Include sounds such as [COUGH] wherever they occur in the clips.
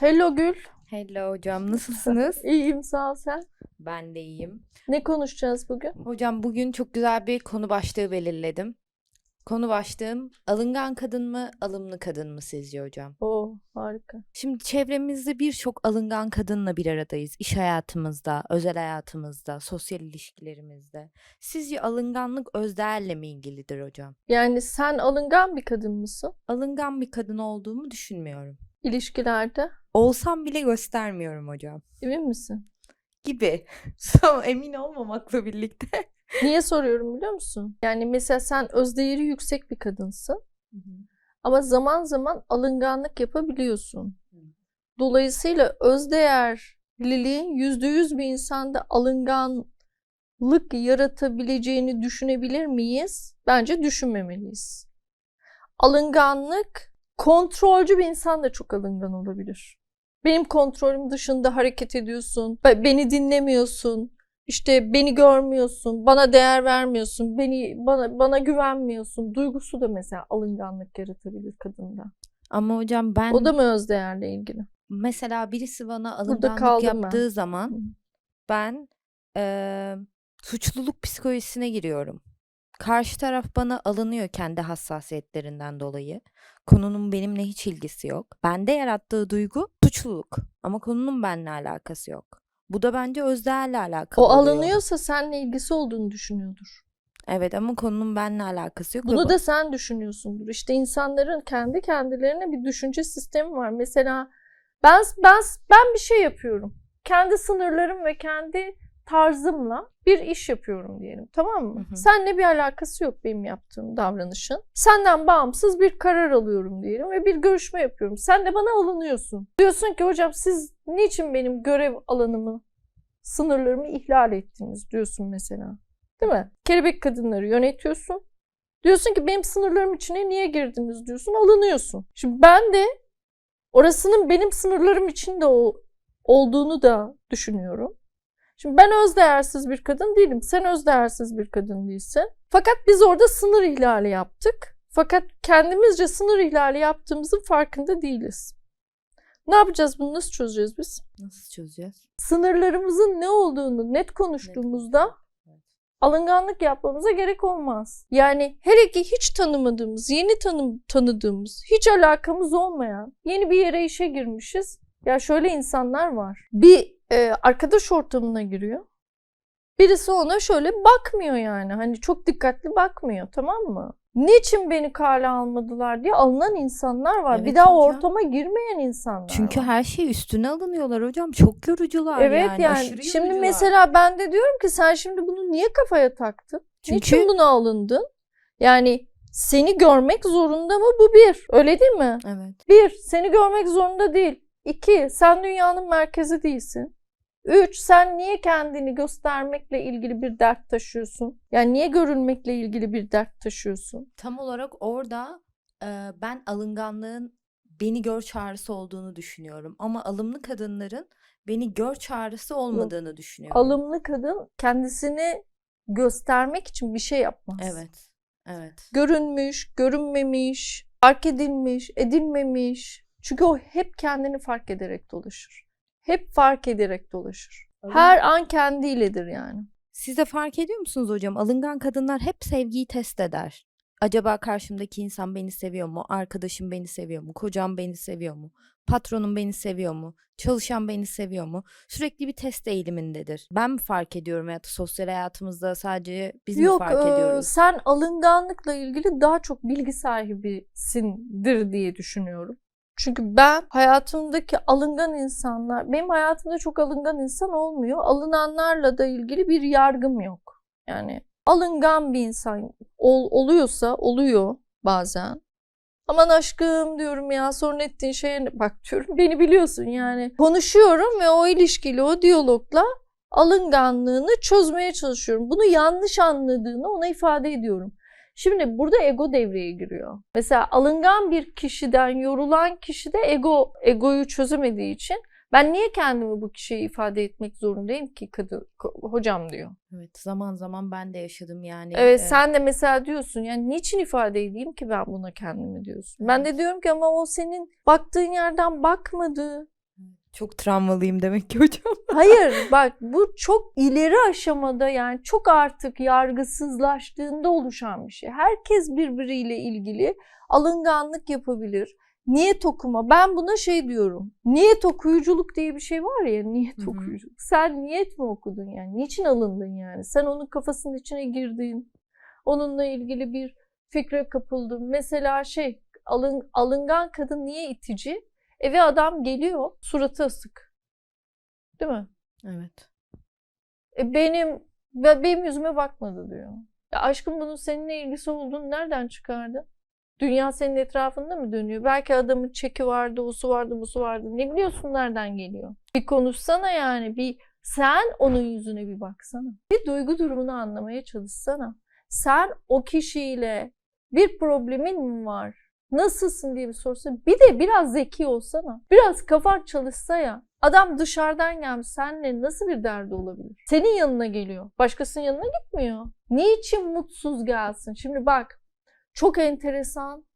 Hello Gül. Hello hocam nasılsınız? [LAUGHS] İyiyim sağ ol sen. ben de iyiyim. Ne konuşacağız bugün? Hocam bugün çok güzel bir konu başlığı belirledim. Konu başlığım alıngan kadın mı, alımlı kadın mı sizce hocam? Oo harika. Şimdi çevremizde birçok alıngan kadınla bir aradayız. İş hayatımızda, özel hayatımızda, sosyal ilişkilerimizde. Sizce alınganlık özdeğerle mi ilgilidir hocam? Yani sen alıngan bir kadın mısın Alıngan bir kadın olduğumu düşünmüyorum. İlişkilerde? Olsam bile göstermiyorum hocam. Emin misin? Gibi. [LAUGHS] Son emin olmamakla birlikte. [LAUGHS] Niye soruyorum biliyor musun? Yani mesela sen özdeğeri yüksek bir kadınsın ama zaman zaman alınganlık yapabiliyorsun. Dolayısıyla özdeğerliliğin yüzde yüz bir insanda alınganlık yaratabileceğini düşünebilir miyiz? Bence düşünmemeliyiz. Alınganlık, kontrolcü bir insan da çok alıngan olabilir. Benim kontrolüm dışında hareket ediyorsun, be- beni dinlemiyorsun, işte beni görmüyorsun, bana değer vermiyorsun, beni bana bana güvenmiyorsun. Duygusu da mesela alınganlık yaratabilir kadında. Ama hocam ben O da mı özdeğerle ilgili? mesela birisi bana alınganlık ben. yaptığı Hı. zaman ben eee, suçluluk psikolojisine giriyorum. Karşı taraf bana alınıyor kendi hassasiyetlerinden dolayı. Konunun benimle hiç ilgisi yok. Bende yarattığı duygu suçluluk ama konunun benimle alakası yok. Bu da bence özdeğerle alakalı O oluyor. alınıyorsa seninle ilgisi olduğunu düşünüyordur. Evet ama konunun benimle alakası yok. Bunu bu- da sen düşünüyorsundur. İşte insanların kendi kendilerine bir düşünce sistemi var. Mesela ben ben ben bir şey yapıyorum. Kendi sınırlarım ve kendi tarzımla bir iş yapıyorum diyelim. Tamam mı? Hı hı. Seninle bir alakası yok benim yaptığım davranışın. Senden bağımsız bir karar alıyorum diyelim ve bir görüşme yapıyorum. Sen de bana alınıyorsun. Diyorsun ki hocam siz niçin benim görev alanımı, sınırlarımı ihlal ettiniz diyorsun mesela. Değil mi? Kelebek kadınları yönetiyorsun. Diyorsun ki benim sınırlarım içine niye girdiniz diyorsun. Alınıyorsun. Şimdi ben de orasının benim sınırlarım içinde o, olduğunu da düşünüyorum. Şimdi ben özdeğersiz bir kadın değilim. Sen özdeğersiz bir kadın değilsin. Fakat biz orada sınır ihlali yaptık. Fakat kendimizce sınır ihlali yaptığımızın farkında değiliz. Ne yapacağız bunu nasıl çözeceğiz biz? Nasıl çözeceğiz? Sınırlarımızın ne olduğunu net konuştuğumuzda alınganlık yapmamıza gerek olmaz. Yani hele ki hiç tanımadığımız, yeni tanım tanıdığımız, hiç alakamız olmayan yeni bir yere işe girmişiz. Ya şöyle insanlar var. Bir e, arkadaş ortamına giriyor. Birisi ona şöyle bakmıyor yani. Hani çok dikkatli bakmıyor tamam mı? Niçin beni kale almadılar diye alınan insanlar var. bir Evet daha o hocam. ortama girmeyen insanlar Çünkü var. her şey üstüne alınıyorlar hocam. Çok yorucular Evet yani. yani, aşırı şimdi yorucular. mesela ben de diyorum ki sen şimdi bunu niye kafaya taktın? Çünkü Niçin buna alındın? Yani seni görmek zorunda mı bu bir? Öyle değil mi? evet. Bir, seni görmek zorunda değil. İki, sen dünyanın merkezi değilsin. Üç, sen niye kendini göstermekle ilgili bir dert taşıyorsun? Yani niye görülmekle ilgili bir dert taşıyorsun? Tam olarak orada e, ben alınganlığın beni gör çağrısı olduğunu düşünüyorum. Ama alımlı kadınların beni gör çağrısı olmadığını düşünüyorum. Alımlı kadın kendisini göstermek için bir şey yapmaz. Evet. Evet. görünmüş, görünmemiş, fark edilmiş, edilmemiş. Çünkü o hep kendini fark ederek dolaşır. Hep fark ederek dolaşır. Her an kendiyledir yani. Siz de fark ediyor musunuz hocam? Alıngan kadınlar hep sevgiyi test eder. Acaba karşımdaki insan beni seviyor mu? Arkadaşım beni seviyor mu? Kocam beni seviyor mu? Patronum beni seviyor mu? Çalışan beni seviyor mu? Sürekli bir test eğilimindedir. Ben mi fark ediyorum ya da sosyal hayatımızda sadece biz mi Yok, fark e, ediyoruz? sen alınganlıkla ilgili daha çok bilgi sahibisindir diye düşünüyorum. Çünkü ben hayatımdaki alıngan insanlar, benim hayatımda çok alıngan insan olmuyor. Alınanlarla da ilgili bir yargım yok. Yani alıngan bir insan ol- oluyorsa oluyor bazen. Aman aşkım diyorum ya sorun ettiğin şeye bak diyorum beni biliyorsun yani. Konuşuyorum ve o ilişkiyle o diyalogla alınganlığını çözmeye çalışıyorum. Bunu yanlış anladığını ona ifade ediyorum. Şimdi burada ego devreye giriyor. Mesela alıngan bir kişiden yorulan kişi de ego egoyu çözemediği için Ben niye kendimi bu kişiye ifade etmek zorundayım ki kadın ko- hocam diyor. Evet zaman zaman ben de yaşadım yani. Evet e, sen de mesela diyorsun yani niçin ifade edeyim ki ben buna kendimi diyorsun. Ben de Evet. diyorum ki ama o senin baktığın yerden bakmadı. Çok travmalıyım demek ki hocam. [LAUGHS] Hayır bak bu çok ileri aşamada yani çok artık yargısızlaştığında oluşan bir şey. Herkes birbiriyle ilgili alınganlık yapabilir. Niyet okuma. Ben buna şey diyorum. Niyet okuyuculuk diye bir şey var ya niyet Hı hı. okuyuculuk. Sen niyet mi okudun yani? Niçin alındın yani? Sen onun kafasının içine girdin. Onunla ilgili bir fikre kapıldın. Mesela şey alın, alıngan kadın niye itici? Eve adam geliyor suratı asık. Değil mi? Evet. E benim ve benim yüzüme bakmadı diyor. Ya aşkım bunun seninle ilgisi olduğunu nereden çıkardı? Dünya senin etrafında mı dönüyor? Belki adamın çeki vardı, osu vardı, busu vardı. Ne biliyorsun nereden geliyor? Bir konuşsana yani. Bir sen onun yüzüne bir baksana. Bir duygu durumunu anlamaya çalışsana. Sen o kişiyle bir problemin mi var? Nasılsın diye bir sorsa. Bir de biraz zeki olsana. Biraz kafan çalışsa ya. Adam dışarıdan gelmiş. Seninle nasıl bir derdi olabilir? Senin yanına geliyor. Başkasının yanına gitmiyor. Niçin mutsuz gelsin? Şimdi bak çok enteresan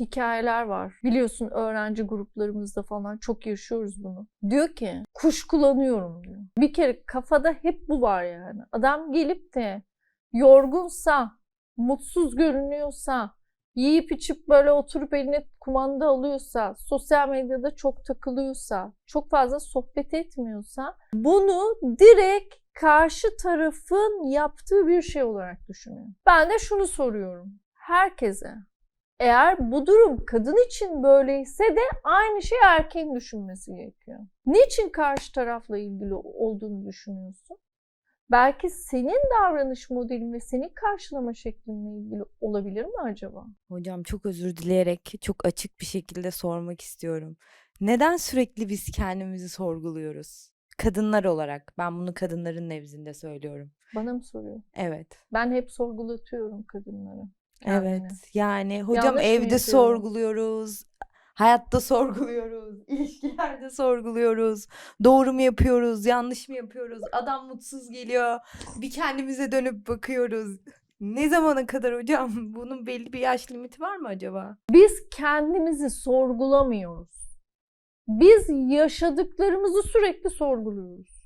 hikayeler var. Biliyorsun öğrenci gruplarımızda falan çok yaşıyoruz bunu. Diyor ki kuşkulanıyorum diyor. Bir kere kafada hep bu var yani. Adam gelip de yorgunsa, mutsuz görünüyorsa, yiyip içip böyle oturup eline kumanda alıyorsa, sosyal medyada çok takılıyorsa, çok fazla sohbet etmiyorsa bunu direkt karşı tarafın yaptığı bir şey olarak düşünüyor. Ben de şunu soruyorum herkese. Eğer bu durum kadın için böyleyse de aynı şey erkeğin düşünmesi gerekiyor. Niçin karşı tarafla ilgili olduğunu düşünüyorsun? Belki senin davranış modelin ve senin karşılama şeklinle ilgili olabilir mi acaba? Hocam çok özür dileyerek çok açık bir şekilde sormak istiyorum. Neden sürekli biz kendimizi sorguluyoruz? Kadınlar olarak. Ben bunu kadınların nezdinde söylüyorum. Bana mı soruyor? Evet. Ben hep sorgulatıyorum kadınları. kendini. Evet. Yani hocam Yanlış evde sorguluyoruz. Hayatta sorguluyoruz. [LAUGHS] ilişkilerde sorguluyoruz. Doğru mu yapıyoruz? Yanlış mı yapıyoruz? Adam mutsuz geliyor. Bir kendimize dönüp bakıyoruz. Ne zamana kadar hocam? [LAUGHS] Bunun belli bir yaş limiti var mı acaba? Biz kendimizi sorgulamıyoruz. Biz yaşadıklarımızı sürekli sorguluyoruz.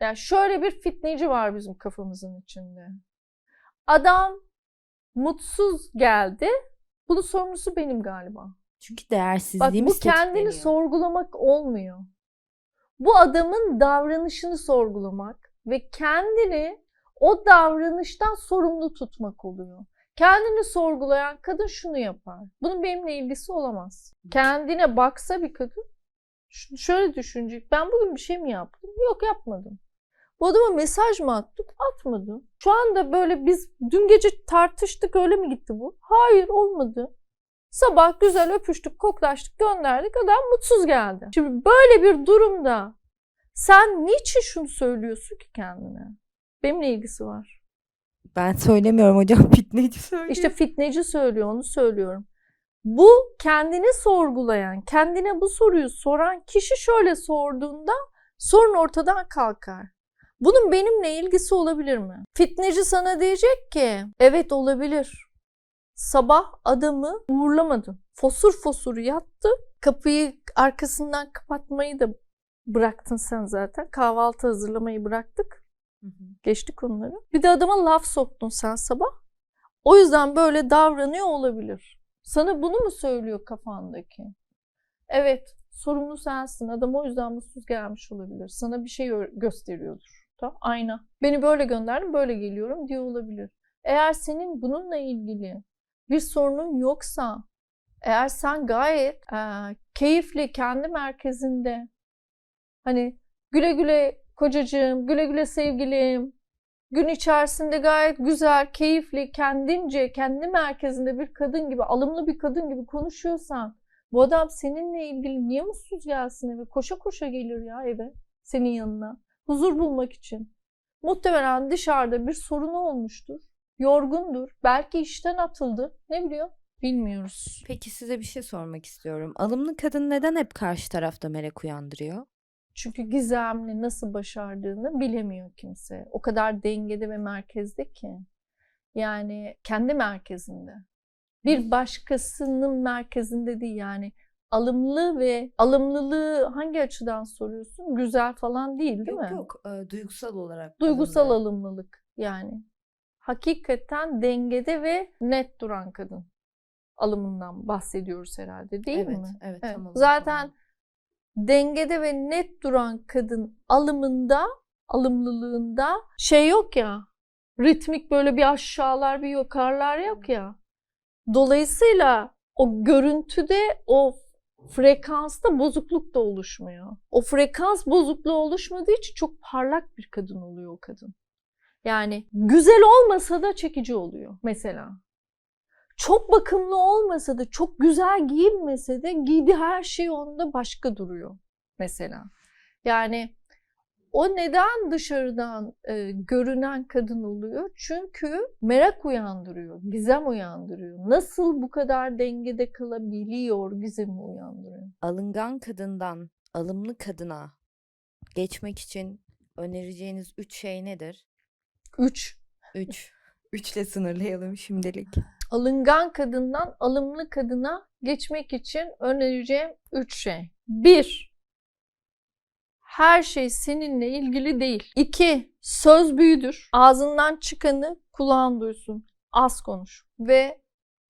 Yani şöyle bir fitneci var bizim kafamızın içinde. Adam mutsuz geldi. Bunun sorumlusu benim galiba. Çünkü Bak değersizliğimiz bu kendini sorgulamak olmuyor. Bu adamın davranışını sorgulamak ve kendini o davranıştan sorumlu tutmak oluyor. Kendini sorgulayan kadın şunu yapar. Bunun benimle ilgisi olamaz. Kendine baksa bir kadın şöyle düşünecek. Ben bugün bir şey mi yaptım? Yok yapmadım. Bu adama mesaj mı attım? Atmadım. Şu anda böyle biz dün gece tartıştık öyle mi gitti bu? Hayır olmadı. Sabah güzel öpüştük, koklaştık, gönderdik. Adam mutsuz geldi. Şimdi böyle bir durumda sen niçin şunu söylüyorsun ki kendine? Benimle ilgisi var. Ben söylemiyorum hocam. [LAUGHS] Fitneci söylüyor. İşte fitneci söylüyor, onu söylüyorum. Bu kendini sorgulayan, kendine bu soruyu soran kişi şöyle sorduğunda sorun ortadan kalkar. Bunun benimle ilgisi olabilir mi? Fitneci sana diyecek ki, evet olabilir. Sabah adamı uğurlamadın. Fosur fosur yattı. Kapıyı arkasından kapatmayı da bıraktın sen zaten. Kahvaltı hazırlamayı bıraktık. Hı hı. Geçtik onları. Bir de adama laf soktun sen sabah. O yüzden böyle davranıyor olabilir. Sana bunu mu söylüyor kafandaki? Evet, sorumlu sensin. Adam o yüzden mutsuz gelmiş olabilir. Sana bir şey gö- gösteriyordur. Tamam, ayna. Beni böyle gönderdin, böyle geliyorum diyor olabilir. Eğer senin bununla ilgili bir sorunun yoksa, eğer sen gayet e, keyifli, kendi merkezinde, hani güle güle kocacığım, güle güle sevgilim, gün içerisinde gayet güzel, keyifli, kendince, kendi merkezinde bir kadın gibi, alımlı bir kadın gibi konuşuyorsan, bu adam seninle ilgili niye mutsuz gelsin eve? Koşa koşa gelir ya eve, senin yanına. Huzur bulmak için. Muhtemelen dışarıda bir sorunu olmuştur. Yorgundur. Belki işten atıldı. Ne biliyor? Bilmiyoruz. Peki size bir şey sormak istiyorum. Alımlı kadın neden hep karşı tarafta merak uyandırıyor? Çünkü gizemli nasıl başardığını bilemiyor kimse. O kadar dengede ve merkezde ki. Yani kendi merkezinde. Bir başkasının merkezinde değil yani. alımlı ve alımlılığı hangi açıdan soruyorsun? Güzel falan değil değil Yok mi? yok e, duygusal olarak. Duygusal alındı. alımlılık yani. Hakikaten dengede ve net duran kadın alımından bahsediyoruz herhalde değil evet, mi? Evet, Evet. tam olarak Zaten dengede ve net duran kadın alımında, alımlılığında şey yok ya. Ritmik böyle bir aşağılar bir yukarılar yok ya. Dolayısıyla o görüntüde o frekansta bozukluk da oluşmuyor. O frekans bozukluğu oluşmadığı için çok parlak bir kadın oluyor o kadın. Yani güzel olmasa da çekici oluyor mesela. Çok bakımlı olmasa da çok güzel giyinmese de giydiği her şey onda başka duruyor mesela. Yani o neden dışarıdan e, görünen kadın oluyor? Çünkü merak uyandırıyor, gizem uyandırıyor. Nasıl bu kadar dengede kalabiliyor gizemi uyandırıyor. alıngan kadından alımlı kadına geçmek için önereceğiniz üç şey nedir? Üç, Üç. [LAUGHS] Üçle sınırlayalım şimdilik. alıngan kadından alımlı kadına geçmek için önereceğim üç şey. Bir, her şey seninle ilgili değil. İki, söz büyüdür. Ağzından çıkanı kulağın duysun. Az konuş ve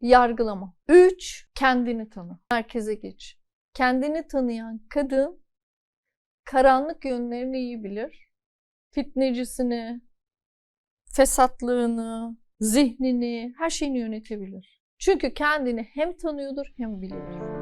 yargılama. Üç, kendini tanı. Merkeze geç. Kendini tanıyan kadın karanlık yönlerini iyi bilir. Fitnecisini, fesatlığını, zihnini, her şeyini yönetebilir. Çünkü kendini hem tanıyordur hem biliyordur.